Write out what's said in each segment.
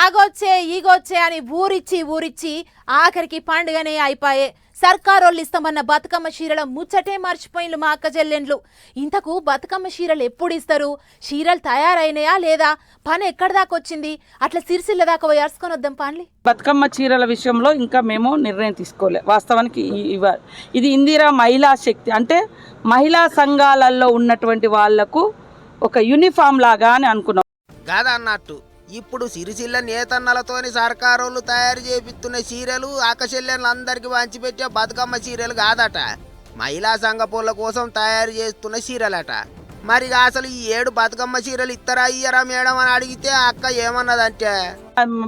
ఆగొచ్చే ఈగొచ్చే అని ఊరిచ్చి ఊరిచ్చి ఆఖరికి పండుగనే అయిపోయే. సర్కారోళ్ళు ఇస్తామన్న బతుకమ్మ చీరల ముచ్చటే మర్చిపోయిన్లు మా అక్క చెల్లెండ్లు. ఇంతకు బతుకమ్మ చీరలు ఎప్పుడు ఇస్తారు చీరలు తయారైనాయా లేదా? పని ఎక్కడి దాకా వచ్చింది అట్లా సిరిసిల్ల దాకా పోయి అరుచుకొని వద్దాం పాన్లి. బతుకమ్మ చీరల విషయంలో ఇంకా మేము నిర్ణయం తీసుకోలే. వాస్తవానికి ఇది ఇందిరా మహిళా శక్తి. అంటే మహిళా సంఘాలలో ఉన్నటువంటి వాళ్ళకు ఒక యూనిఫామ్ లాగా అని అనుకున్నాం కాదన్నట్టు ఇప్పుడు సిరిసిల్ల నేతన్నలతోని సర్కారోళ్ళు తయారు చేపిస్తున్న చీరలు ఆకశల్యాలు పంచిపెట్టే బతుకమ్మ చీరలు కాదట. మహిళా సంఘపుల కోసం తయారు చేస్తున్న చీరలట. మరి ఇక అసలు ఈ ఏడు బతుకమ్మ చీరలు ఇత్తరా ఇయ్యరా మేడం అని అడిగితే అక్క ఏమన్నదంటే?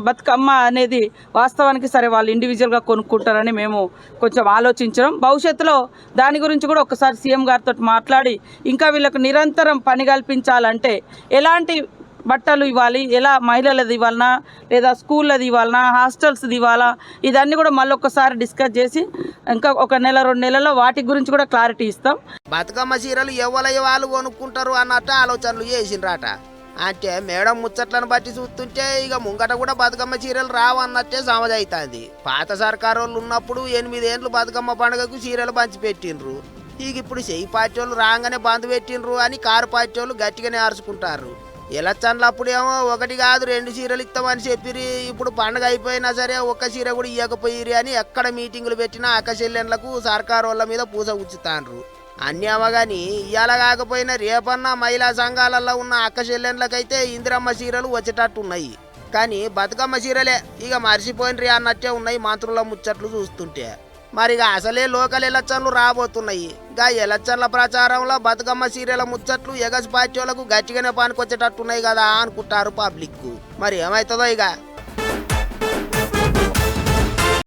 బతుకమ్మ అనేది వాస్తవానికి సరే వాళ్ళు ఇండివిజువల్గా కొనుక్కుంటారని మేము కొంచెం ఆలోచించడం. భవిష్యత్తులో దాని గురించి కూడా ఒకసారి సీఎం గారితో మాట్లాడి ఇంకా వీళ్ళకు నిరంతరం పని కల్పించాలంటే ఎలాంటి బట్టలు ఇవ్వాలి ఎలా మహిళలది ఇవ్వాలనా లేదా స్కూళ్ళది ఇవ్వాలనా హాస్టల్స్ది ఇవ్వాలా ఇదన్నీ కూడా మళ్ళీ ఒకసారి డిస్కస్ చేసి ఇంకా ఒక నెల రెండు నెలల్లో వాటి గురించి కూడా క్లారిటీ ఇస్తాం. బతుకమ్మ చీరలు ఎవరయ్య వాళ్ళు కొనుక్కుంటారు అన్నట్టు ఆలోచనలు చేసిండ్రట. అంటే మేడం ముచ్చట్లను బట్టి చూస్తుంటే ఇక ముంగట కూడా బతుకమ్మ చీరలు రావన్నట్టే సమజైతుంది పాత సర్కారు వాళ్ళు ఉన్నప్పుడు ఎనిమిదేండ్లు బతుకమ్మ పండుగకు చీరలు పంచిపెట్టిండ్రు. ఇక ఇప్పుడు చెయ్యి పార్టీ వాళ్ళు రాగానే బంద్ పెట్టిండ్రు అని కారు పార్టీ వాళ్ళు గట్టిగానే అరుచుకుంటారు. ఎలక్షన్లు అప్పుడేమో ఒకటి కాదు రెండు చీరలు ఇస్తామని చెప్పిరి. ఇప్పుడు పండగ అయిపోయినా సరే ఒక్క చీర కూడా ఇవ్వకపోయిరి అని ఎక్కడ మీటింగులు పెట్టినా అక్కచెల్లెన్లకు సర్కారు వాళ్ళ మీద పూస ఉచ్చుతాండ్రు అన్నీ అవగాని ఇవాళ కాకపోయినా రేపన్నా మహిళా సంఘాలలో ఉన్న అక్కశెల్లెన్లకైతే ఇందిరమ్మ చీరలు వచ్చేటట్టున్నాయి. కానీ బతుకమ్మ చీరలే. ఇక మర్చిపోయినరి అన్నట్టే ఉన్నాయి మంత్రుల ముచ్చట్లు చూస్తుంటే. మరి ఇక అసలే లోకల్ ఎలక్షన్లు రాబోతున్నాయి. గా ఎలక్షన్ల ప్రచారంలో బతుకమ్మ సీరియల్ ముచ్చట్లు ఎగసి పార్టీలకు గట్టిగానే పనికొచ్చేటట్టున్నాయి కదా అనుకుంటారు పబ్లిక్ మరి ఏమవుతుందో ఇక